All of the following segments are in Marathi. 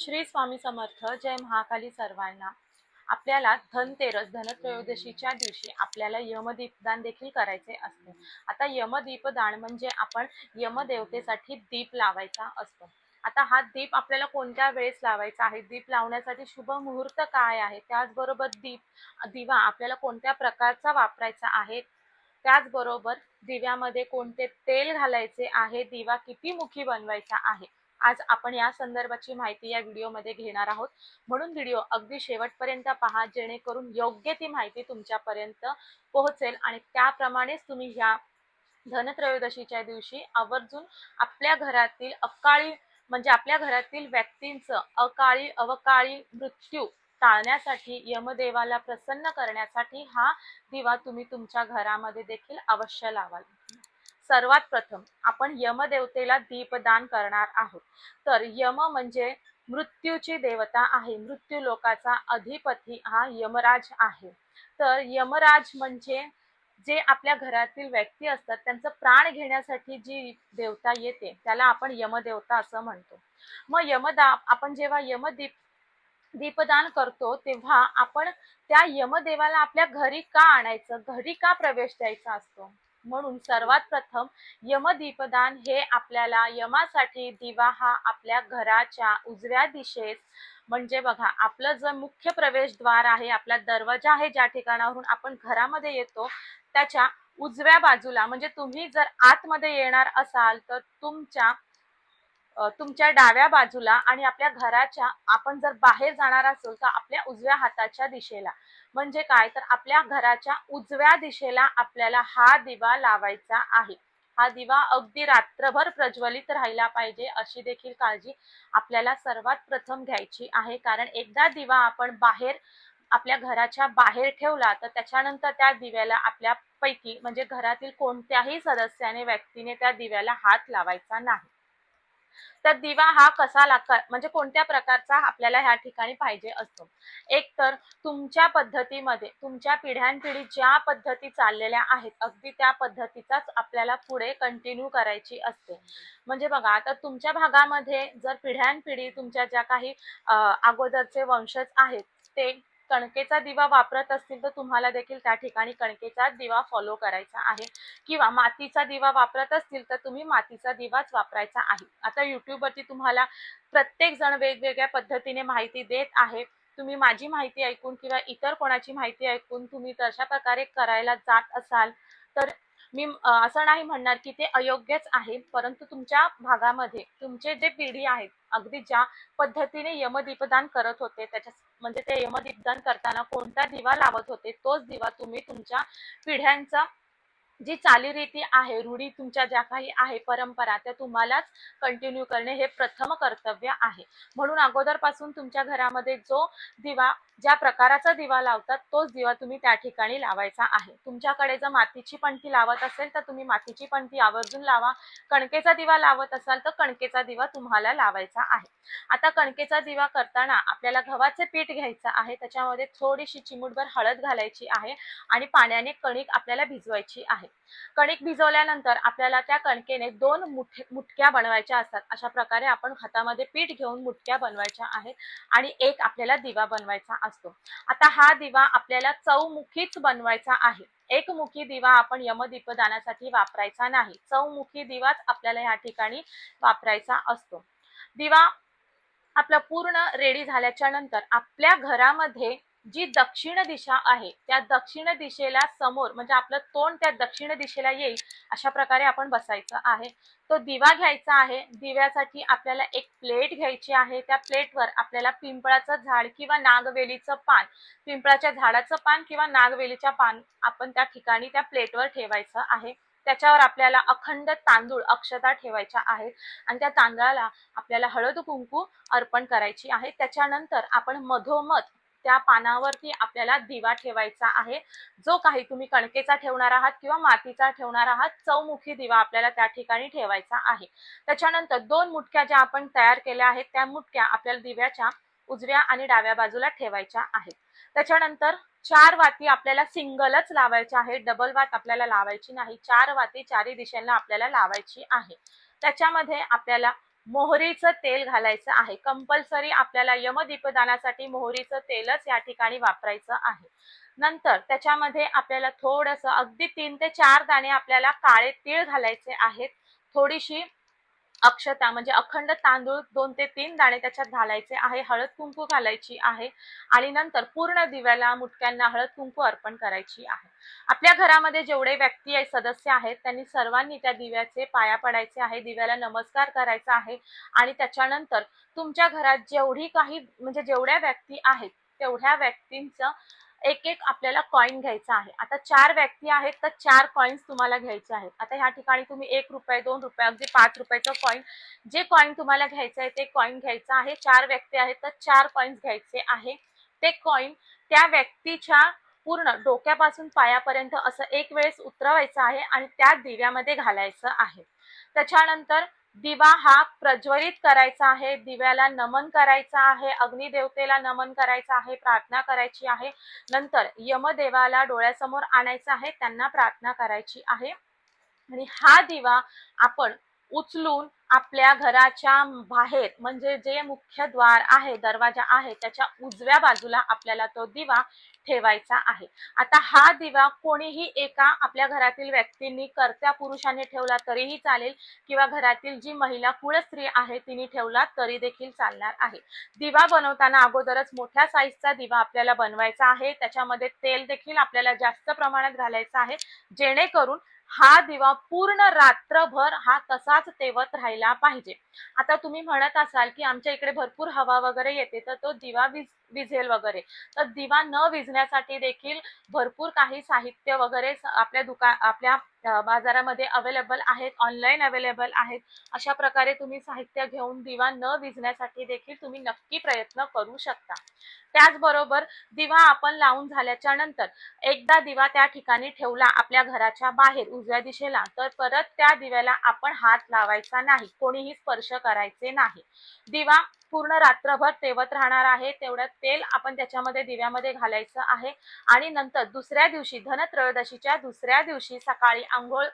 श्री स्वामी समर्थ जय महाकाली सर्वांना. आपल्याला धनतेरस धनत्रयोदशीच्या दिवशी आपल्याला यमदीपदान देखील करायचे असते. आता यमदीपदान म्हणजे आपण यमदेवतेसाठी दीप लावायचा असतो. आता हा दीप आपल्याला कोणत्या वेळेस लावायचा आहे? दीप लावण्यासाठी शुभ मुहूर्त काय आहे? त्याचबरोबर दीप दिवा आपल्याला कोणत्या प्रकारचा वापरायचा आहे? त्याचबरोबर दिव्यामध्ये कोणते तेल घालायचे आहे? दिवा किती मुखी बनवायचा आहे? आज आपण या संदर्भाची माहिती या व्हिडिओमध्ये घेणार आहोत. म्हणून व्हिडिओ अगदी शेवटपर्यंत पहा जेणेकरून योग्य ती माहिती तुमच्यापर्यंत पोहोचेल आणि त्याप्रमाणेच तुम्ही ह्या धनत्रयोदशीच्या दिवशी आवर्जून आपल्या घरातील अकाळी म्हणजे आपल्या घरातील व्यक्तींचं अकाळी अवकाळी मृत्यू टाळण्यासाठी यमदेवाला प्रसन्न करण्यासाठी हा दिवा तुम्ही तुमच्या घरामध्ये देखील अवश्य लावाल. सर्वात प्रथम आपण यमदेवतेला दीपदान करणार आहोत. तर यम म्हणजे मृत्यूची देवता आहे. मृत्यू लोकाचा अधिपती हा यमराज आहे. तर यमराज म्हणजे जे आपल्या घरातील व्यक्ती असतात त्यांचं प्राण घेण्यासाठी जी देवता येते त्याला आपण यमदेवता असं म्हणतो. मग यमदा आपण जेव्हा यमदीप दीपदान करतो तेव्हा आपण त्या यमदेवाला आपल्या घरी का आणायचं? घरी का प्रवेश द्यायचा असतो? म्हणून सर्वात प्रथम यमदीपदान हे आपल्याला यमासाठी दिवा हा आपल्या घराच्या उजव्या दिशेस म्हणजे बघा आपलं जे मुख्य प्रवेशद्वार आहे आपला दरवाजा आहे ज्या ठिकाणावरून आपण घरामध्ये येतो त्याच्या उजव्या बाजूला म्हणजे तुम्ही जर आतमध्ये येणार असाल तर तुमच्या तुमच्या डाव्या बाजूला आणि आपल्या घराच्या आपण जर बाहेर जाणार असेल तर आपल्या उजव्या हाताच्या दिशेला. म्हणजे काय? तर आपल्या घराच्या उजव्या दिशेला आपल्याला हा दिवा लावायचा आहे. हा दिवा अगदी रात्रभर प्रज्वलित राहिला पाहिजे अशी देखील काळजी आपल्याला सर्वात प्रथम घ्यायची आहे. कारण एकदा दिवा आपण बाहेर आपल्या घराच्या बाहेर ठेवला तर त्याच्यानंतर त्या दिव्याला आपल्या पैकी म्हणजे घरातील कोणत्याही सदस्याने व्यक्तीने त्या दिव्याला हात लावायचा नाही. तर दिवा हा कसा लाग म्हणजे कोणत्या प्रकारचा आपल्याला ह्या ठिकाणी पाहिजे असतो? एक तर तुमच्या पद्धतीमध्ये तुमच्या पिढ्यानपिढी ज्या पद्धती चाललेल्या आहेत अगदी त्या पद्धतीचाच आपल्याला पुढे कंटिन्यू करायची असते. म्हणजे बघा आता तुमच्या भागामध्ये जर पिढ्यानपिढी तुमच्या ज्या काही अगोदरचे वंशज आहेत ते कणकेचा दिवा वापरत असतील तर तुम्हाला देखील त्या ठिकाणी कणकेचा दिवा फॉलो करायचा आहे. किंवा मातीचा दिवा वापरत असतील तर तुम्ही मातीचा दिवाच वापरायचा आहे. आता युट्यूबवरती तुम्हाला प्रत्येक जण वेगवेगळ्या पद्धतीने माहिती देत आहे. तुम्ही माझी माहिती ऐकून किंवा इतर कोणाची माहिती ऐकून तुम्ही तशा प्रकारे करायला जात असाल तर मी असं नाही म्हणणार की ते अयोग्यच आहे. परंतु तुमच्या भागामध्ये तुमचे जे पिढी आहेत अगदी ज्या पद्धतीने यमदीपदान करत होते त्याच्या म्हणजे ते यमदीपदान करताना कोणता दिवा लावत होते तोच दिवा तुम्ही तुमच्या पिढ्यांचा जी चालीरीती आहे रूढी तुमच्या ज्या काही आहे परंपरा त्या तुम्हालाच कंटिन्यू करणे हे प्रथम कर्तव्य आहे. म्हणून अगोदरपासून तुमच्या घरामध्ये जो दिवा ज्या प्रकाराचा दिवा लावतात तोच दिवा तुम्ही त्या ठिकाणी लावायचा आहे. तुमच्याकडे जर मातीची पणती लावत असेल तर तुम्ही मातीची पणती आवर्जून लावा. कणकेचा दिवा लावत असाल तर कणकेचा दिवा तुम्हाला लावायचा आहे. आता कणकेचा दिवा करताना आपल्याला गव्हाचे पीठ घ्यायचं आहे त्याच्यामध्ये थोडीशी चिमूटभर हळद घालायची आहे आणि पाण्याने कणिक आपल्याला भिजवायची आहे. कणिक भिजवल्यानंतर आपल्याला त्या कणकेने दोन मुठ मुटक्या बनवायच्या असतात. अशा प्रकारे आपण हातामध्ये पीठ घेऊन मुटक्या बनवायच्या आहेत आणि एक आपल्याला दिवा बनवायचा असतो. आता हा दिवा आपल्याला चौमुखीच बनवायचा आहे. एकमुखी दिवा आपण यमदीपदानासाठी वापरायचा नाही. चौमुखी दिवाच आपल्याला या ठिकाणी वापरायचा असतो. दिवा आपला पूर्ण रेडी झाल्याच्यानंतर आपल्या घरामध्ये जी दक्षिण दिशा आहे त्या दक्षिण दिशेला समोर म्हणजे आपलं तोंड त्या दक्षिण दिशेला येईल अशा प्रकारे आपण बसायचं आहे. तो दिवा घ्यायचा आहे दिव्यासाठी आपल्याला एक प्लेट घ्यायची आहे त्या प्लेटवर आपल्याला पिंपळाचं झाड किंवा नागवेलीचं पान पिंपळाच्या झाडाचं पान किंवा नागवेलीच्या पान आपण त्या ठिकाणी त्या प्लेटवर ठेवायचं आहे. त्याच्यावर आपल्याला अखंड तांदूळ अक्षता ठेवायच्या आहेत आणि त्या तांदळाला आपल्याला हळद कुंकू अर्पण करायची आहे. त्याच्यानंतर आपण मधोमध त्या पानावरती आपल्याला दिवा ठेवायचा आहे. जो काही तुम्ही कणकेचा ठेवणार आहात किंवा मातीचा ठेवणार आहात चौमुखी दिवा आपल्याला त्या ठिकाणी ठेवायचा आहे. त्याच्यानंतर दोन मुटक्या ज्या आपण तयार केल्या आहेत त्या मुटक्या आपल्याला दिव्याच्या उजव्या आणि डाव्या बाजूला ठेवायच्या आहेत. त्याच्यानंतर चार वाती आपल्याला सिंगलच लावायच्या आहे. डबल वात आपल्याला लावायची नाही. चार वाती चारही दिशेला आपल्याला लावायची आहे. त्याच्यामध्ये आपल्याला मोहरीचं तेल घालायचं आहे. कंपल्सरी आपल्याला यमदीपदानासाठी मोहरीचं तेलच या ठिकाणी वापरायचं आहे. नंतर त्याच्यामध्ये आपल्याला थोडंसं अगदी तीन ते चार दाणे आपल्याला काळे तीळ घालायचे आहेत. थोडीशी अक्षता म्हणजे अखंड तांदूळ दोन ते तीन दाणे त्याच्यात घालायचे आहे हळद कुंकू घालायची आहे आणि नंतर पूर्ण दिव्याला मुटक्यांना हळद कुंकू अर्पण करायची आहे. आपल्या घरामध्ये जेवढे व्यक्ती आहे सदस्य आहेत त्यांनी सर्वांनी त्या दिव्याचे पाया पडायचे आहे दिव्याला नमस्कार करायचा आहे आणि त्याच्यानंतर तुमच्या घरात जेवढी काही म्हणजे जेवढ्या व्यक्ती आहेत तेवढ्या व्यक्तींचं एक एक आपल्याला कॉईन घ्यायचा आहे. आता चार व्यक्ती आहेत तर चार कॉईन्स तुम्हाला घ्यायचे आहेत. आता ह्या ठिकाणी तुम्ही एक रुपये दोन रुपये अगदी पाच रुपयाचं कॉईन जे कॉईन तुम्हाला घ्यायचं आहे ते कॉईन घ्यायचं आहे. चार व्यक्ती आहेत तर चार कॉईन्स घ्यायचे आहे. ते कॉईन त्या व्यक्तीच्या पूर्ण डोक्यापासून पायापर्यंत असं एक वेळेस उतरवायचं आहे आणि त्या दिव्यामध्ये घालायचं आहे. त्याच्यानंतर दिवा हा प्रज्वलित करायचा आहे दिव्याला नमन करायचं आहे अग्निदेवतेला नमन करायचं आहे प्रार्थना करायची आहे. नंतर यमदेवाला डोळ्यासमोर आणायचं आहे त्यांना प्रार्थना करायची आहे. आणि हा दिवा आपण उचलून आपल्या घराच्या बाहेर म्हणजे जे मुख्य द्वार आहे दरवाजा आहे त्याच्या उजव्या बाजूला आपल्याला तो दिवा ठेवायचा आहे. आता हा दिवा कोणीही एका आपल्या घरातील व्यक्तींनी कर्त्या पुरुषाने ठेवला तरीही चालेल किंवा घरातील जी महिला कुळस्त्री आहे तिने ठेवला तरी देखील चालणार आहे. दिवा बनवताना अगोदरच मोठ्या साईजचा दिवा आपल्याला बनवायचा आहे. त्याच्यामध्ये तेल देखील आपल्याला जास्त प्रमाणात घालायचं आहे. जेणेकरून हा दिवा पूर्ण रात्रभर हा तसाच तेवत राहिला पाहिजे. आता तुम्ही म्हणत असाल की आमच्या इकडे भरपूर हवा वगैरे येते तर तो दिवा विज विझेल वगैरे. तर दिवा न विझण्यासाठी देखील भरपूर काही साहित्य वगैरे आपल्या दुका आपल्या बाजारामध्ये अवेलेबल आहेत ऑनलाईन अवेलेबल आहेत. अशा प्रकारे तुम्ही साहित्य घेऊन दिवा न विझण्यासाठी देखील तुम्ही नक्की प्रयत्न करू शकता. त्याचबरोबर दिवा आपण लावून झाल्याच्यानंतर एकदा दिवा त्या ठिकाणी ठेवला आपल्या घराच्या बाहेर उजव्या दिशेला तर परत त्या दिव्याला आपण हात लावायचा नाही. कोणीही स्पर्श करायचे नाही. दिवा पूर्ण रात्रभर तेवत राहणार आहे. तेवढं तेल आपण त्याच्यामध्ये दिव्यामध्ये घालायचं आहे. आणि नंतर दुसऱ्या दिवशी धनत्रयोदशीच्या दुसऱ्या दिवशी सकाळी आंघोळ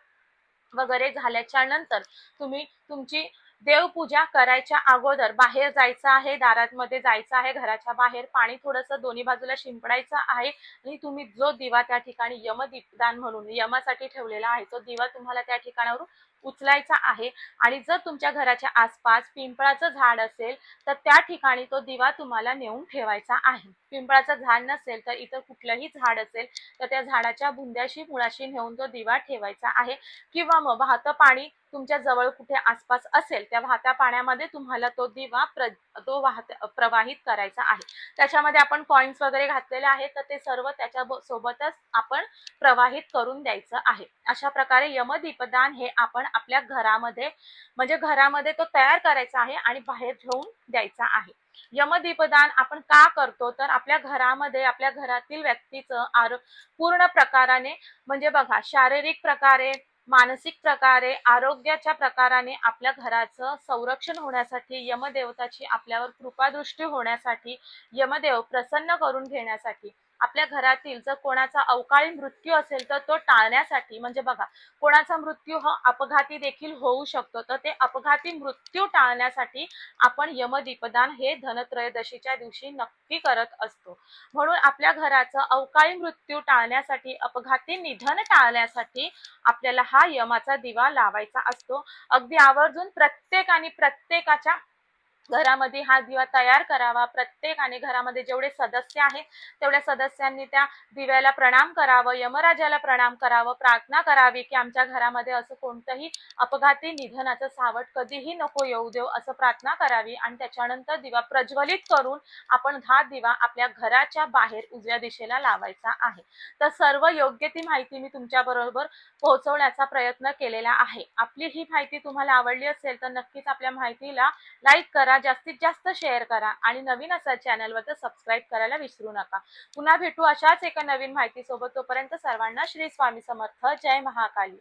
वगैरे झाल्याच्यानंतर तुम्ही तुमची देवपूजा करायच्या अगोदर बाहेर जायचं आहे दारात मध्ये जायचं आहे घराच्या बाहेर पाणी थोडंसं दोन्ही बाजूला शिंपडायचं आहे. आणि तुम्ही जो दिवा त्या ठिकाणी यमदीपदान म्हणून यमासाठी ठेवलेला आहे तो दिवा तुम्हाला त्या ठिकाणावरून उचलायचा आहे आणि जर तुमच्या घराच्या आसपास पिंपळाचं झाड असेल तर त्या ठिकाणी तो दिवा तुम्हाला नेऊन ठेवायचा आहे. पिंपळाचं झाड नसेल तर इतर कुठलंही झाड असेल तर त्या झाडाच्या बुंद्याशी मुळाशी नेऊन तो दिवा ठेवायचा आहे. किंवा मग वाहतं पाणी तुमच्या जवळ कुठे आसपास असेल त्या वाहत्या पाण्यामध्ये तुम्हाला तो दिवा प्र तो वाहत प्रवाहित करायचा आहे. त्याच्यामध्ये आपण कॉइन्स वगैरे घातलेले आहेत तर ते सर्व त्याच्या सोबतच आपण प्रवाहित करून द्यायचं आहे. अशा प्रकारे यमदीपदान हे आपण आपल्या घरामध्ये म्हणजे घरामध्ये तो तयार करायचा आहे आणि बाहेर ठेवून द्यायचा आहे. यमदीपदान आपण का करतो? तर आपल्या घरामध्ये आपल्या घरातील व्यक्तीचं आरो पूर्ण प्रकाराने म्हणजे बघा शारीरिक प्रकारे मानसिक प्रकारे आरोग्याच्या प्रकाराने आपल्या घराचं संरक्षण होण्यासाठी यमदेवताची आपल्यावर कृपादृष्टी होण्यासाठी यमदेव प्रसन्न करून घेण्यासाठी आपल्या घरातील जर कोणाचा अवकाळी मृत्यू असेल तर तो टाळण्यासाठी म्हणजे बघा कोणाचा मृत्यू हा अपघाती देखील होऊ शकतो तर ते अपघाती मृत्यू टाळण्यासाठी आपण यमदीपदान हे धनत्रयोदशीच्या दिवशी नक्की करत असतो. म्हणून आपल्या घराचं अवकाळी मृत्यू टाळण्यासाठी अपघाती निधन टाळण्यासाठी आपल्याला हा यमाचा दिवा लावायचा असतो. अगदी आवर्जून प्रत्येकाने प्रत्येकाच्या घरामध्ये हा दिवा तयार करावा. प्रत्येकाने घरामध्ये जेवढे सदस्य आहेत तेवढ्या सदस्यांनी त्या दिव्याला प्रणाम करावं यमराजाला प्रणाम करावं प्रार्थना करावी की आमच्या घरामध्ये असं कोणतंही अपघाती निधनाचं सावट कधीही नको येऊ देऊ असं प्रार्थना करावी आणि त्याच्यानंतर दिवा प्रज्वलित करून आपण हा दिवा आपल्या घराच्या बाहेर उजव्या दिशेला लावायचा आहे. तर सर्व योग्य ती माहिती मी तुमच्या बरोबर पोहोचवण्याचा प्रयत्न केलेला आहे. आपली ही माहिती तुम्हाला आवडली असेल तर नक्कीच आपल्या माहितीला लाईक करा जास्तीत जास्त शेअर करा आणि नवीन असा चॅनलवर तर सबस्क्राईब करायला विसरू नका. पुन्हा भेटू अशाच एका नवीन माहिती सोबत तोपर्यंत सर्वांना श्री स्वामी समर्थ. जय महाकाली.